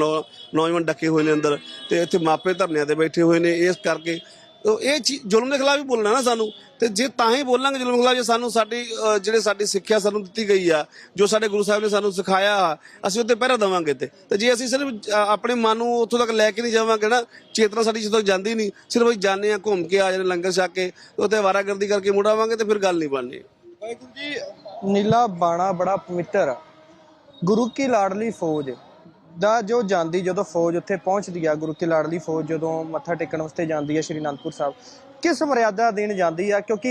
ਨੌਜਵਾਨ ਡੱਕੇ ਹੋਏ ਨੇ ਅੰਦਰ। ਤੇ ਇੱਥੇ ਮਾਪੇ ਧਰਨਿਆਂ ਤੇ ਬੈਠੇ ਹੋਏ ਨੇ। ਇਸ ਕਰਕੇ ਇਹ ਚੀਜ਼ ਜ਼ੁਲਮ ਦੇ ਖਿਲਾਫ ਵੀ ਬੋਲਣਾ ਨਾ ਸਾਨੂੰ। ਤੇ ਜੇ ਤਾਂ ਹੀ ਬੋਲਾਂਗੇ ਜ਼ੁਲਮ ਖਿਲਾਫ ਜੇ ਸਾਨੂੰ ਸਾਡੀ ਅਹ, ਜਿਹੜੇ ਸਾਡੀ ਸਿੱਖਿਆ ਸਾਨੂੰ ਦਿੱਤੀ ਗਈ ਆ ਜੋ ਸਾਡੇ ਗੁਰੂ ਸਾਹਿਬ ਨੇ ਸਾਨੂੰ ਸਿਖਾਇਆ ਅਸੀਂ ਉੱਤੇ ਪਹਿਰਾ ਦੇਵਾਂਗੇ ਤੇ ਤੇ ਜੇ ਅਸੀਂ ਸਿਰਫ ਆਪਣੇ ਮਨ ਨੂੰ ਉੱਥੋਂ ਤੱਕ ਲੈ ਕੇ ਨਹੀਂ ਜਾਵਾਂਗੇ ਨਾ ਚੇਤਨਾ ਸਾਡੀ ਜਦੋਂ ਜਾਂਦੀ ਨਹੀਂ ਸਿਰਫ ਅਸੀਂ ਜਾਂਦੇ ਆ ਘੁੰਮ ਕੇ ਆ ਜਾਂਦੇ ਲੰਗਰ ਛਕ ਕੇ ਉੱਥੇ ਵਾਰਾਗਰਦੀ ਕਰਕੇ ਮੁੜ ਆਵਾਂਗੇ ਤੇ ਫਿਰ ਗੱਲ ਨਹੀਂ ਬਣਨੀ। ਵਾਹਿਗੁਰੂ ਜੀ ਨੀਲਾ ਬਾਣਾ ਬੜਾ ਪਵਿੱਤਰ ਗੁਰੂ ਕੀ ਲਾਡਲੀ ਫੌਜ। ਦਾ ਜੋ ਜਾਂਦੀ ਜਦੋਂ ਫੌਜ ਉੱਥੇ ਪਹੁੰਚਦੀ ਆ, ਗੁਰੂ ਕੀ ਲਾਡਲੀ ਫੌਜ ਜਦੋਂ ਮੱਥਾ ਟੇਕਣ ਵਾਸਤੇ ਜਾਂਦੀ ਹੈ ਸ਼੍ਰੀ ਅਨੰਦਪੁਰ ਸਾਹਿਬ, ਕਿਸ ਮਰਿਆਦਾ ਦੇਣ ਜਾਂਦੀ ਆ? ਕਿਉਂਕਿ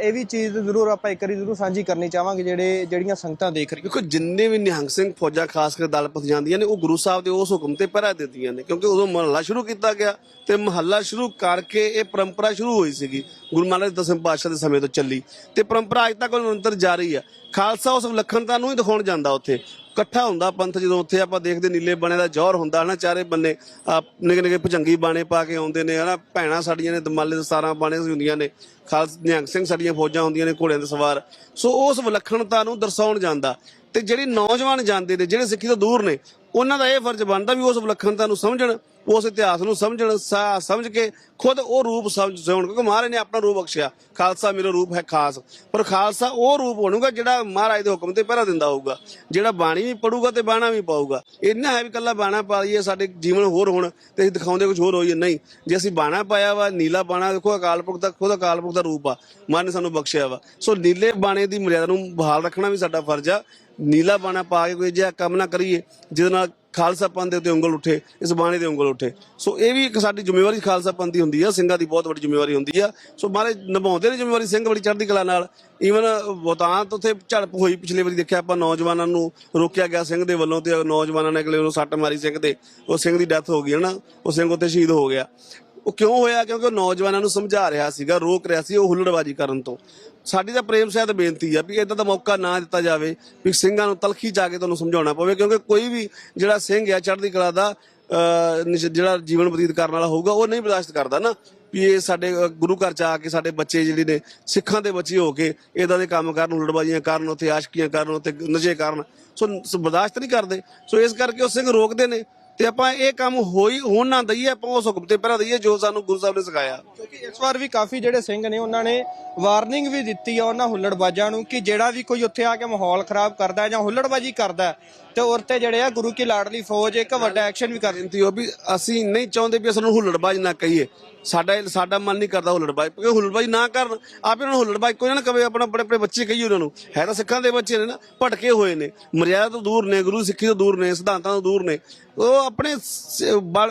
ਇਹ ਵੀ ਚੀਜ਼ ਜ਼ਰੂਰ ਆਪਾਂ ਇੱਕ ਵਾਰੀ ਜ਼ਰੂਰ ਸਾਂਝੀ ਕਰਨੀ ਚਾਹਾਂਗੇ ਜਿਹੜੇ, ਜਿਹੜੀਆਂ ਸੰਗਤਾਂ ਦੇਖ ਰਹੀਆਂ। ਦੇਖੋ, ਜਿੰਨੇ ਵੀ ਨਿਹੰਗ ਸਿੰਘ ਫੌਜਾਂ, ਖਾਸ ਕਰ ਦਲ ਜਾਂਦੀਆਂ ਨੇ, ਉਹ ਗੁਰੂ ਸਾਹਿਬ ਦੇ ਉਸ ਹੁਕਮ ਤੇ ਪਹਿਰਾ ਦਿੰਦੀਆਂ ਨੇ, ਕਿਉਂਕਿ ਉਦੋਂ ਮਹੱਲਾ ਸ਼ੁਰੂ ਕੀਤਾ ਗਿਆ ਤੇ ਮਹੱਲਾ ਸ਼ੁਰੂ ਕਰਕੇ ਇਹ ਪਰੰਪਰਾ ਸ਼ੁਰੂ ਹੋਈ ਸੀਗੀ, ਗੁਰੂ ਮਹਾਰਾਜ ਦਸਮ ਪਾਤਸ਼ਾਹ ਦੇ ਸਮੇਂ ਤੋਂ ਚੱਲੀ। ਤੇ ਪਰੰਪਰਾ ਅੱਜ ਤੱਕ ਨਿਰੰਤਰ ਜਾਰੀ ਆ। ਖਾਲਸਾ ਉਸ ਵਿਲੱਖਣਤਾ ਨੂੰ ਹੀ ਦਿਖਾਉਣ ਜਾਂਦਾ ਉੱਥੇ। ਇਕੱਠਾ ਹੁੰਦਾ ਪੰਥ ਜਦੋਂ ਉੱਥੇ ਆਪਾਂ ਦੇਖਦੇ ਨੀਲੇ ਬਾਣੇ ਦਾ ਜ਼ੋਹਰ ਹੁੰਦਾ ਹਨਾ, ਚਾਰੇ ਬੰਨੇ ਆ ਨਿੱਕੇ ਨਿੱਕੇ ਭਜੰਗੀ ਬਾਣੇ ਪਾ ਕੇ ਆਉਂਦੇ ਨੇ ਹਨਾ, ਭੈਣਾਂ ਸਾਡੀਆਂ ਨੇ, ਦਮਾਲੇ ਦੇ 17 ਬਾਣੇ ਹੁੰਦੀਆਂ ਨੇ, ਖਾਲਸ ਨਿਹੰਗ ਸਿੰਘ ਸਾਡੀਆਂ ਫੌਜਾਂ ਹੁੰਦੀਆਂ ਨੇ, ਘੋੜਿਆਂ ਦੇ ਸਵਾਰ। ਸੋ ਉਸ ਵਿਲੱਖਣਤਾ ਨੂੰ ਦਰਸਾਉਣ ਜਾਂਦਾ। ਤੇ ਜਿਹੜੇ ਨੌਜਵਾਨ ਜਾਂਦੇ ਨੇ, ਜਿਹੜੇ ਸਿੱਖੀ ਤੋਂ ਦੂਰ ਨੇ ਉਹਨਾਂ ਦਾ ਇਹ ਫਰਜ਼ ਬਣਦਾ ਵੀ ਉਸ ਵਿਲੱਖਣਤਾ ਨੂੰ ਸਮਝਣ, ਉਸ ਇਤਿਹਾਸ ਨੂੰ ਸਮਝਣ, ਸਾ- ਸਮਝ ਕੇ ਖੁਦ ਉਹ ਰੂਪ ਸਮਝ ਸਉਣ ਕਿਉਂਕਿ ਮਹਾਰਾਜ ਨੇ ਆਪਣਾ ਰੂਪ ਬਖਸ਼ਿਆ। ਖਾਲਸਾ ਮੇਰਾ ਰੂਪ ਹੈ ਖਾਸ। ਪਰ ਖਾਲਸਾ ਉਹ ਰੂਪ ਬਣੂਗਾ ਜਿਹੜਾ ਮਹਾਰਾਜ ਦੇ ਹੁਕਮ ਤੇ ਪਹਿਰਾ ਦਿੰਦਾ ਹੋਊਗਾ। ਜਿਹੜਾ ਬਾਣੀ ਵੀ ਪੜੂਗਾ ਤੇ ਬਾਣਾ ਵੀ ਪਾਊਗਾ। ਇੰਨਾ ਹੈ ਵੀ ਕੱਲਾ ਬਾਣਾ ਪਾ ਲਈਏ, ਸਾਡੇ ਜੀਵਨ ਹੋਰ ਹੋਣ ਤੇ ਅਸੀਂ ਦਿਖਾਉਂਦੇ ਕੁਝ ਹੋਰ ਹੋਈਏ। ਨਹੀਂ, ਜੇ ਅਸੀਂ ਬਾਣਾ ਪਾਇਆ ਵਾ, ਨੀਲਾ ਬਾਣਾ ਦੇਖੋ, ਅਕਾਲ ਪੁਰਖ ਦਾ, ਖੁਦ ਅਕਾਲ ਪੁਰਖ ਦਾ ਰੂਪ ਆ। ਮਨ ਨੇ ਸਾਨੂੰ ਬਖਸ਼ਿਆ ਵਾ। ਸੋ ਨੀਲੇ ਬਾਣੇ ਦੀ ਮਰਿਆਦਾ ਨੂੰ ਬਹਾਲ ਰੱਖਣਾ ਵੀ ਸਾਡਾ ਫਰਜ਼ ਆ। ਨੀਲਾ ਬਾਣਾ ਪਾ ਕੇ ਕੋਈ ਜਿਹਾ ਕੰਮ ਨਾ ਕਰੀਏ, ਜਿਹਦੇ ਨਾਲ ਖਾਲਸਾ ਪੰਥ ਦੇ ਉੱਤੇ ਉਂਗਲ ਉੱਠੇ, ਇਸ ਬਾਣੇ ਦੇ ਉਂਗਲ ਉੱਠੇ। ਸੋ ਇਹ ਵੀ ਇੱਕ ਸਾਡੀ ਜ਼ਿੰਮੇਵਾਰੀ ਖਾਲਸਾ ਪੰਥ ਦੀ ਹੁੰਦੀ ਆ, ਸਿੰਘਾਂ ਦੀ ਬਹੁਤ ਵੱਡੀ ਜ਼ਿੰਮੇਵਾਰੀ ਹੁੰਦੀ ਆ। ਸੋ ਮਹਾਰਾਜ, ਨਿਭਾਉਂਦੇ ਨੇ ਜ਼ਿੰਮੇਵਾਰੀ ਸਿੰਘ ਬੜੀ ਚੜ੍ਹਦੀ ਕਲਾ ਨਾਲ। ਈਵਨ ਬਤਾਂਤ ਉੱਥੇ ਝੜਪ ਹੋਈ, ਪਿਛਲੇ ਵਾਰੀ ਦੇਖਿਆ ਆਪਾਂ ਨੌਜਵਾਨਾਂ ਨੂੰ ਰੋਕਿਆ ਗਿਆ ਸਿੰਘ ਦੇ ਵੱਲੋਂ, ਤੇ ਨੌਜਵਾਨਾਂ ਨੇ ਅਗਲੇ ਨੂੰ ਸੱਟ ਮਾਰੀ ਸਿੰਘ ਤੇ ਉਹ ਸਿੰਘ ਦੀ ਡੈਥ ਹੋ ਗਈ, ਹਨਾ? ਉਹ ਸਿੰਘ ਉੱਥੇ ਸ਼ਹੀਦ ਹੋ ਗਿਆ। ਉਹ ਕਿਉਂ ਹੋਇਆ? ਕਿਉਂਕਿ ਉਹ ਨੌਜਵਾਨਾਂ ਨੂੰ ਸਮਝਾ ਰਿਹਾ ਸੀਗਾ, ਰੋਕ ਰਿਹਾ ਸੀ ਉਹ ਹੁੱਲੜਬਾਜੀ ਕਰਨ ਤੋਂ। ਸਾਡੀ ਤਾਂ ਪ੍ਰੇਮ ਸਹਿਤ ਬੇਨਤੀ ਆ ਵੀ ਇਦਾਂ ਦਾ ਮੌਕਾ ਨਾ ਦਿੱਤਾ ਜਾਵੇ ਵੀ ਸਿੰਘਾਂ ਨੂੰ ਤਲਖੀ ਜਾ ਕੇ ਤੁਹਾਨੂੰ ਸਮਝਾਉਣਾ ਪਵੇ, ਕਿਉਂਕਿ ਕੋਈ ਵੀ ਜਿਹੜਾ ਸਿੰਘ ਆ, ਚੜ੍ਹਦੀ ਕਲਾ ਦਾ ਜਿਹੜਾ ਜੀਵਨ ਬਤੀਤ ਕਰਨ ਵਾਲਾ ਹੋਊਗਾ, ਉਹ ਨਹੀਂ ਬਰਦਾਸ਼ਤ ਕਰਦਾ ਨਾ। ਵੀ ਇਹ ਸਾਡੇ ਗੁਰੂ ਘਰ ਚ ਆ ਕੇ ਸਾਡੇ ਬੱਚੇ ਜਿਹੜੇ ਨੇ, ਸਿੱਖਾਂ ਦੇ ਬੱਚੇ ਹੋ ਕੇ ਇਦਾਂ ਦੇ ਕੰਮ ਕਰਨ ਹੁੱਲੜਬਾਜ਼ੀਆਂ ਕਰਨ, ਉੱਥੇ ਆਸ਼ਕੀਆਂ ਕਰਨ, ਉੱਥੇ ਨਸ਼ੇ ਕਰਨ ਸੋ, ਬਰਦਾਸ਼ਤ ਨਹੀਂ ਕਰਦੇ। ਸੋ ਇਸ ਕਰਕੇ ਉਹ ਸਿੰਘ ਰੋਕਦੇ ਨੇ। ਤੇ ਆਪਾਂ ਇਹ ਕੰਮ ਹੋਈ ਹੋਣ ਨਾ ਦਈਏ ਆਪਾਂ ਉਸ ਹੁਕਮ ਤੇ ਪਹਿਰਾ ਦਈਏ ਜੋ ਸਾਨੂੰ ਗੁਰੂ ਸਾਹਿਬ ਨੇ ਸਿਖਾਇਆ। ਕਿਉਂਕਿ ਇਸ ਵਾਰ ਵੀ ਕਾਫੀ ਜਿਹੜੇ ਸਿੰਘ ਨੇ ਉਹਨਾਂ ਨੇ ਵਾਰਨਿੰਗ ਵੀ ਦਿੱਤੀ ਆ ਉਹਨਾਂ ਹੁੱਲੜਬਾਜ਼ਾਂ ਨੂੰ ਕਿ ਜਿਹੜਾ ਵੀ ਕੋਈ ਉੱਥੇ ਆ ਕੇ ਮਾਹੌਲ ਖਰਾਬ ਕਰਦਾ ਹੈ ਜਾਂ ਹੁੱਲੜਬਾਜੀ ਕਰਦਾ ਹੈ, ਤੇ ਔਰ ਜਿਹੜੇ ਆ ਗੁਰੂ ਕੀ ਲਾਡਲੀ ਫੌਜ, ਇੱਕ ਵੱਡਾ ਐਕਸ਼ਨ ਵੀ ਕਰ ਬੇਨਤੀ ਉਹ ਵੀ ਅਸੀਂ ਨਹੀਂ ਚਾਹੁੰਦੇ ਵੀ ਸਾਨੂੰ ਹੁੱਲੜਬਾਜ਼ ਨਾ ਕਹੀਏ। ਸਾਡਾ ਸਾਡਾ ਮਨ ਨਹੀਂ ਕਰਦਾ ਹੁੱਲੜਬਾਜ਼, ਕਿਉਂਕਿ ਹੁੱਲੜਬਾਜ਼ ਨਾ ਕਰਨ, ਆਪੇ ਉਹਨਾਂ ਨੂੰ ਹੁੱਲੜਬਾਜ਼ ਕੋਈ ਨਾ ਕਵੇ, ਆਪਣਾ ਬੜੇ ਬੜੇ ਬੱਚੇ ਕਹੀਏ ਉਹਨਾਂ ਨੂੰ। ਹੈ ਤਾਂ ਸਿੱਖਾਂ ਦੇ ਬੱਚੇ ਨੇ ਨਾ, ਭਟਕੇ ਹੋਏ ਨੇ। ਮਰਿਆਦਾ ਤੋਂ ਦੂਰ ਨੇ, ਗੁਰੂ ਸਿੱਖੀ ਤੋਂ ਦੂਰ ਨੇ, ਸਿਧਾਂਤਾਂ ਤੋਂ ਦੂਰ ਨੇ। ਉਹ ਆਪਣੇ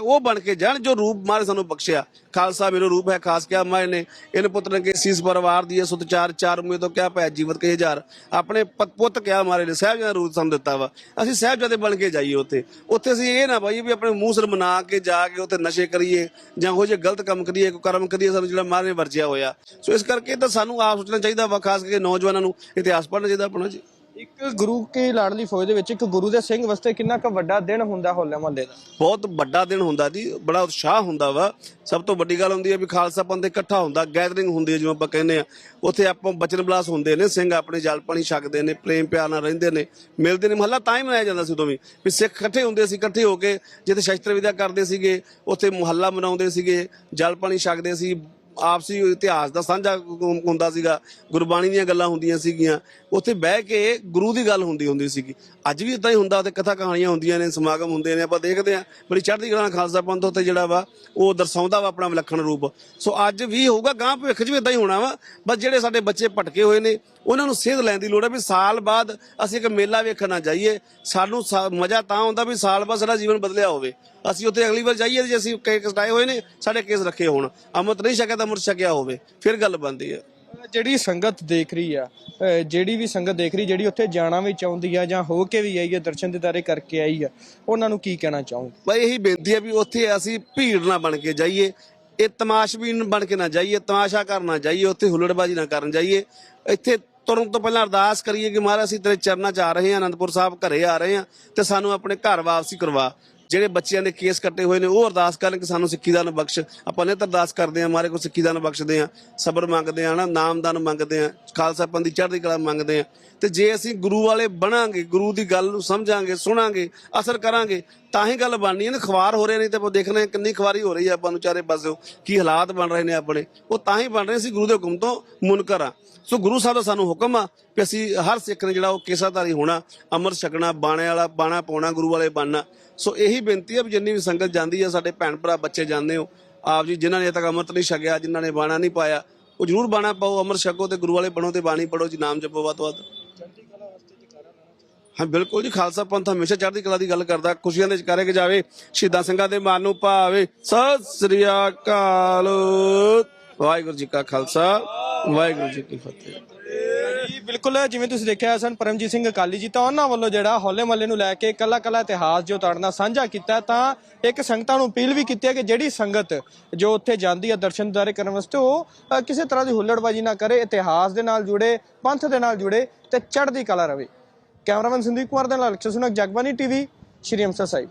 ਉਹ ਬਣ ਕੇ ਜਾਣ, ਜੋ ਰੂਪ ਮਾਰੇ ਸਾਨੂੰ ਬਖਸ਼ਿਆ। ਖਾਲਸਾ ਮੇਰਾ ਰੂਪ ਹੈ ਖਾਸ ਕਿਆ ਮਾਏ ਨੇ। ਇਹਨ ਪੁੱਤਰ ਕੇ ਸੀਸ ਪਰਵਾਰ ਦੀ ਸੁਤ ਚਾਰ ਚਾਰ ਮੂਏ ਤੋਂ ਕਿਆ ਪੈ ਜੀਵਤ ਕੇ ਹਜ਼ਾਰ। ਆਪਣੇ ਪੁੱਤ ਕਿਆ ਮਾਰੇ ਨੇ ਸਾਹਿਬ ਦਾ ਰੂਪ ਸਾਨੂੰ ਦਿੱਤਾ ਵਾ। ਅਸੀਂ ਸਾਹਿਬਜ਼ਾਦੇ ਬਣ ਕੇ ਜਾਈਏ ਉੱਥੇ। ਉੱਥੇ ਅਸੀਂ ਇਹ ਨਾ ਬਾਈ ਵੀ ਆਪਣੇ ਮੂੰਹ ਸਿਰ ਮਨਾ ਕੇ ਜਾ ਕੇ ਉੱਥੇ ਨਸ਼ੇ ਕਰੀਏ, ਜਾਂ ਹੋ ਜੇ ਗਲਤ ਕੰਮ ਕਰੀਏ, ਕੋਈ ਕਰਮ ਕਰੀਏ, ਸਾਨੂੰ ਜਿਹੜਾ ਮਾਰੇ ਵਰਜਿਆ ਹੋਇਆ। ਸੋ ਇਸ ਕਰਕੇ ਤਾਂ ਸਾਨੂੰ ਆਪ ਸੋਚਣਾ ਚਾਹੀਦਾ ਵਾ, ਖਾਸ ਕਰਕੇ ਨੌਜਵਾਨਾਂ ਨੂੰ। ਇਤਿਹਾਸ ਪੜ੍ਹਨਾ ਚਾਹੀਦਾ ਆਪਣਾ ਜੀ। ਇੱਕ ਗੁਰੂ ਕੀ ਲਾਡਲੀ ਫੌਜ ਦੇ ਵਿੱਚ ਇੱਕ ਗੁਰੂ ਦੇ ਸਿੰਘ ਵਾਸਤੇ ਕਿੰਨਾ ਕੁ ਵੱਡਾ ਦਿਨ ਹੁੰਦਾ ਹੋਲੇ ਮਹੱਲੇ ਦਾ? ਬਹੁਤ ਵੱਡਾ ਦਿਨ ਹੁੰਦਾ ਜੀ, ਬੜਾ ਉਤਸ਼ਾਹ ਹੁੰਦਾ ਵਾ। ਸਭ ਤੋਂ ਵੱਡੀ ਗੱਲ ਹੁੰਦੀ ਹੈ ਵੀ ਖਾਲਸਾ ਪੰਥ ਇਕੱਠਾ ਹੁੰਦਾ, ਗੈਦਰਿੰਗ ਹੁੰਦੀ ਹੈ ਜਿਵੇਂ ਆਪਾਂ ਕਹਿੰਦੇ ਆ ਉੱਥੇ ਆਪਾਂ ਬਚਨ ਬਲਾਸ ਹੁੰਦੇ ਨੇ, ਸਿੰਘ ਆਪਣੇ ਜਲ ਪਾਣੀ ਛਕਦੇ ਨੇ, ਪ੍ਰੇਮ ਪਿਆਰ ਨਾਲ ਰਹਿੰਦੇ ਨੇ, ਮਿਲਦੇ ਨੇ। ਮਹੱਲਾ ਤਾਂ ਹੀ ਮਨਾਇਆ ਜਾਂਦਾ ਸੀ ਉਦੋਂ ਵੀ ਵੀ ਸਿੱਖ ਇਕੱਠੇ ਹੁੰਦੇ ਸੀ, ਇਕੱਠੇ ਹੋ ਕੇ ਜਿੱਥੇ ਸ਼ਸਤਰ ਵਿਦਿਆ ਕਰਦੇ ਸੀਗੇ, ਉੱਥੇ ਮੁਹੱਲਾ ਮਨਾਉਂਦੇ ਸੀਗੇ, ਜਲ ਪਾਣੀ ਛਕਦੇ ਸੀ ਆਪਸੀ ਇਤਿਹਾਸ ਦਾ ਸਾਂਝਾ ਹੁੰਦਾ ਸੀਗਾ। ਗੁਰਬਾਣੀ ਦੀਆਂ ਗੱਲਾਂ ਹੁੰਦੀਆਂ ਸੀਗੀਆਂ। ਉੱਥੇ ਬਹਿ ਕੇ ਗੁਰੂ ਦੀ ਗੱਲ ਹੁੰਦੀ ਹੁੰਦੀ ਸੀਗੀ। ਅੱਜ ਵੀ ਇਦਾਂ ਹੀ ਹੁੰਦਾ ਤੇ ਕਥਾ ਕਹਾਣੀਆਂ ਹੁੰਦੀਆਂ ਨੇ, ਸਮਾਗਮ ਹੁੰਦੇ ਨੇ, ਆਪਾਂ ਦੇਖਦੇ ਆਂ ਬੜੀ ਚੜ੍ਹਦੀ ਕਲਾ ਖਾਲਸਾ ਪੰਥ ਉੱਤੇ ਜਿਹੜਾ ਵਾ, ਉਹ ਦਰਸਾਉਂਦਾ ਵਾ ਆਪਣਾ ਵਿਲੱਖਣ ਰੂਪ। ਸੋ ਅੱਜ ਵੀ ਹੋਊਗਾ ਗਾਂ ਭਵਿੱਖ 'ਚ ਵੀ ਇਦਾਂ ਹੀ ਹੋਣਾ ਵਾ। ਬਸ ਜਿਹੜੇ ਸਾਡੇ ਬੱਚੇ ਭਟਕੇ ਹੋਏ ਨੇ, ਉਹਨਾਂ ਨੂੰ ਸੇਧ ਲੈਣ ਦੀ ਲੋੜ ਹੈ ਵੀ ਸਾਲ ਬਾਅਦ ਅਸੀਂ ਇੱਕ ਮੇਲਾ ਵੇਖਣ ਨਾ ਜਾਈਏ। ਸਾਨੂੰ ਸਾ- ਮਜ਼ਾ ਤਾਂ ਆਉਂਦਾ ਵੀ ਸਾਲ ਬਾਅਦ ਸਾਡਾ ਜੀਵਨ ਬਦਲਿਆ ਹੋਵੇ। ਅਸੀਂ ਉੱਥੇ ਅਗਲੀ ਵਾਰ ਜਾਈਏ ਜੇ ਅਸੀਂ ਕੇਸ ਕਟਾਏ ਹੋਏ ਨੇ, ਸਾਡੇ ਕੇਸ ਰੱਖੇ ਹੋਣ। ਅੰਮ੍ਰਿਤ ਨਹੀਂ ਛਕਿਆ ਤਾਂ ਅੰਮ੍ਰਿਤ ਛਕਿਆ ਹੋਵੇ। ਫਿਰ ਗੱਲ ਬਣਦੀ ਹੈ ਜਿਹੜੀ ਸੰਗਤ ਦੇਖ ਰਹੀ ਆ ਜਿਹੜੀ ਵੀ ਸੰਗਤ ਦੇਖ ਰਹੀ, ਜਿਹੜੀ ਉੱਥੇ ਜਾਣਾ ਵੀ ਚਾਹੁੰਦੀ ਆ ਜਾਂ ਹੋ ਕੇ ਵੀ ਆਈ ਆ, ਦਰਸ਼ਨ ਦਿਦਾਰੇ ਕਰਕੇ ਆਈ ਆ, ਉਹਨਾਂ ਨੂੰ ਕੀ ਕਹਿਣਾ ਚਾਹੋਗੇ? ਬਈ ਇਹੀ ਬੇਨਤੀ ਹੈ ਵੀ ਉੱਥੇ ਅਸੀਂ ਭੀੜ ਨਾ ਬਣ ਕੇ ਜਾਈਏ। ਇਹ ਤਮਾਸ਼ਬੀਨ ਬਣ ਕੇ ਨਾ ਜਾਈਏ, ਤਮਾਸ਼ਾ ਕਰਨ ਨਾ ਜਾਈਏ, ਉੱਥੇ ਹੁੱਲੜਬਾਜੀ ਨਾ ਕਰਨ ਜਾਈਏ। ਇੱਥੇ ਤੁਰਨ ਤੋਂ ਪਹਿਲਾਂ ਅਰਦਾਸ ਕਰੀਏ ਕਿ ਮਹਾਰਾਜ ਅਸੀਂ ਤੇਰੇ ਚਰਨਾਂ 'ਚ ਆ ਰਹੇ ਹਾਂ, ਅਨੰਦਪੁਰ ਸਾਹਿਬ ਘਰੇ ਆ ਰਹੇ ਹਾਂ ਤੇ ਸਾਨੂੰ ਆਪਣੇ ਘਰ ਵਾਪਸੀ ਕਰਵਾ। ਜਿਹੜੇ ਬੱਚਿਆਂ ਦੇ ਕੇਸ ਕੱਟੇ ਹੋਏ ਨੇ, ਉਹ ਅਰਦਾਸ ਕਰਨ ਕਿ ਸਾਨੂੰ ਸਿੱਖੀ ਦਾਨ ਬਖਸ਼। ਆਪਾਂ ਨੇ ਤਾਂ ਅਰਦਾਸ ਕਰਦੇ ਹਾਂ, ਮਾਰੇ ਕੋ ਸਿੱਖੀ ਦਾਨ ਬਖਸ਼ਦੇ ਹਾਂ, ਸਬਰ ਮੰਗਦੇ ਹਾਂ ਨਾ ਨਾਮਦਾਨ ਮੰਗਦੇ ਹਾਂ, ਖਾਲਸਾ ਪੰਥ ਦੀ ਚੜ੍ਹਦੀ ਕਲਾ ਮੰਗਦੇ ਹਾਂ। ਤੇ ਜੇ ਅਸੀਂ ਗੁਰੂ ਵਾਲੇ ਬਣਾਂਗੇ, ਗੁਰੂ ਦੀ ਗੱਲ ਨੂੰ ਸਮਝਾਂਗੇ, ਸੁਣਾਂਗੇ, ਅਸਰ ਕਰਾਂਗੇ, ਤਾਂ ਹੀ ਗੱਲ ਬਣਨੀ ਹੈ ਨਾ ਖਵਾਰ ਹੋ ਰਹੇ ਨਹੀਂ ਤੇ ਆਪਾਂ ਦੇਖਣਾ ਹੈ ਕਿੰਨੀ ਖਵਾਰੀ ਹੋ ਰਹੀ ਹੈ ਆਪਾਂ ਨੂੰ ਚਾਰੇ ਪਾਸਿਓਂ ਕੀ ਹਾਲਾਤ ਬਣ ਰਹੇ ਨੇ ਆਪਣੇ। ਉਹ ਤਾਂ ਹੀ ਬਣ ਰਹੇ ਸੀ, ਗੁਰੂ ਦੇ ਹੁਕਮ ਤੋਂ ਮੁਨਕਰ ਆ। ਸੋ ਗੁਰੂ ਸਾਹਿਬ ਦਾ ਸਾਨੂੰ ਹੁਕਮ ਆ ਕਿ ਅਸੀਂ ਹਰ ਸਿੱਖ ਨੇ ਜਿਹੜਾ ਉਹ ਕੇਸਾਧਾਰੀ ਹੋਣਾ, ਅਮਰ ਛਕਣਾ, ਬਾਣੇ ਵਾਲਾ, ਬਾਣਾ ਪਾਉਣਾ, ਗੁਰੂ ਵਾਲੇ ਬਣਨਾ। ਸੋ ਇਹੀ ਬੇਨਤੀ ਹੈ ਵੀ ਜਿੰਨੀ ਵੀ ਸੰਗਤ ਜਾਂਦੀ ਆ ਸਾਡੇ ਭੈਣ ਭਰਾ ਬੱਚੇ ਜਾਂਦੇ ਹੋ, ਆਪ ਜੀ ਜਿਨ੍ਹਾਂ ਨੇ ਤੱਕ ਅੰਮ੍ਰਿਤ ਨਹੀਂ ਛਕਿਆ, ਜਿਨ੍ਹਾਂ ਨੇ ਬਾਣਾ ਨਹੀਂ ਪਾਇਆ, ਉਹ ਜਰੂਰ ਬਾਣਾ ਪਾਓ, ਅੰਮ੍ਰਿਤ ਛਕੋ ਤੇ ਗੁਰੂ ਵਾਲੇ ਬਣੋ ਤੇ ਬਾਣੀ ਪੜੋ ਜੀ ਨਾਮ ਜਪੋ ਵੱਧ ਤੋਂ ਵੱਧ। ਹਾਂ, ਬਿਲਕੁਲ ਜੀ, ਖਾਲਸਾ ਪੰਥ ਹਮੇਸ਼ਾ ਚੜ੍ਹਦੀ ਕਲਾ ਦੀ ਗੱਲ ਕਰਦਾ, ਖੁਸ਼ੀਆਂ ਦੇ ਚਕਾਰੇ ਕੇ ਜਾਵੇ, ਸ਼ਹੀਦਾਂ ਸਿੰਘਾਂ ਦੇ ਮਨ ਨੂੰ ਭਾਵੇ। ਸਤਿ ਸ੍ਰੀ ਅਕਾਲ, ਵਾਹਿਗੁਰੂ ਜੀ ਕਾ ਖਾਲਸਾ, ਵਾਹਿਗੁਰੂ ਜੀ ਕੀ ਫਤਿਹ। ਬਿਲਕੁਲ ਜਿਵੇਂ ਤੁਸੀਂ ਦੇਖਿਆ ਸਨ ਪਰਮਜੀਤ ਸਿੰਘ ਅਕਾਲੀ ਜੀ ਤਾਂ ਉਹਨਾਂ ਵੱਲੋਂ ਜਿਹੜਾ ਹੌਲੇ ਮਹੱਲੇ ਨੂੰ ਲੈ ਕੇ ਕੱਲਾ ਕੱਲਾ ਇਤਿਹਾਸ ਜੋ ਤੁਹਾਡੇ ਸਾਂਝਾ ਕੀਤਾ ਤਾਂ ਇੱਕ ਸੰਗਤਾਂ ਨੂੰ ਅਪੀਲ ਵੀ ਕੀਤੀ ਹੈ ਕਿ ਜਿਹੜੀ ਸੰਗਤ ਜੋ ਉੱਥੇ ਜਾਂਦੀ ਹੈ ਦਰਸ਼ਨ ਦਿਦਾਰੇ ਕਰਨ ਵਾਸਤੇ ਉਹ ਅ, ਕਿਸੇ ਤਰ੍ਹਾਂ ਦੀ ਹੁੱਲੜਬਾਜ਼ੀ ਨਾ ਕਰੇ ਇਤਿਹਾਸ ਦੇ ਨਾਲ ਜੁੜੇ ਪੰਥ ਦੇ ਨਾਲ ਜੁੜੇ ਤੇ ਚੜ੍ਹਦੀ ਕਲਾ ਰਵੇ। ਕੈਮਰਾਮੈਨ ਸੰਦੀਪ ਕੁਮਾਰ ਦੇ ਨਾਲ ਅਕਸ਼ਰ ਸੁਨਕ ਜਗਬਾਨੀ ਟੀਵੀ ਸ਼੍ਰੀ ਅੰਮ੍ਰਿਤਸਰ ਸਾਹਿਬ।